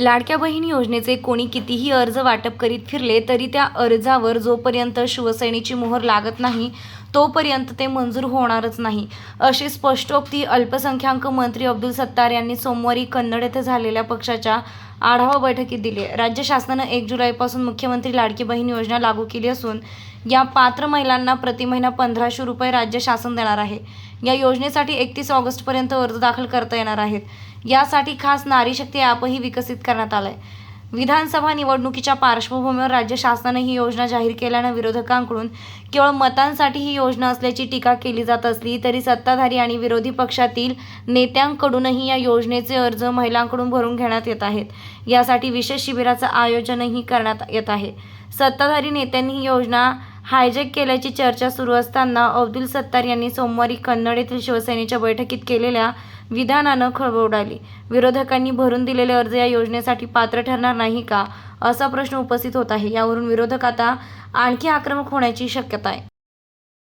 लाडक्या बहीण योजनेचे कोणी कितीही अर्ज वाटप करीत फिरले तरी त्या अर्जावर जोपर्यंत शिवसेनेची मोहर लागत नाही तोपर्यंत ते मंजूर होणारच नाही. अशी स्पष्टोक्ती अल्पसंख्याक मंत्री अब्दुल सत्तार यांनी सोमवारी कन्नड येथे झालेल्या पक्षाच्या आढावा बैठकीत दिले. राज्य शासनानं एक जुलैपासून मुख्यमंत्री लाडकी बहीण योजना लागू केली असून या पात्र महिलांना प्रति महिना पंधराशे रुपये राज्य शासन देणार आहे. या योजनेसाठी एकतीस ऑगस्टपर्यंत अर्ज दाखल करता येणार आहेत. यासाठी खास नारी शक्ती ॲपही विकसित करण्यात आलंय. विधानसभा निवडणुकीच्या पार्श्वभूमीवर राज्य शासनाने ही योजना जाहीर केल्यानं विरोधकांकडून केवळ मतांसाठी ही योजना असल्याची टीका केली जात असली तरी सत्ताधारी आणि विरोधी पक्षातील नेत्यांकडूनही या योजनेचे अर्ज महिलांकडून भरून घेण्यात येत आहेत. यासाठी विशेष शिबिराचं आयोजनही करण्यात येत आहे. सत्ताधारी नेत्यांनी ही योजना हायजॅक केल्याची चर्चा सुरू असताना अब्दुल सत्तार यांनी सोमवारी कन्नड येथील शिवसेनेच्या बैठकीत केलेल्या विधानानं खळबळ उडाली. विरोधकांनी भरून दिलेले अर्ज या योजनेसाठी पात्र ठरणार नाही का? असा प्रश्न उपस्थित होत आहे. यावरून विरोधक आता आणखी आक्रमक होण्याची शक्यता आहे.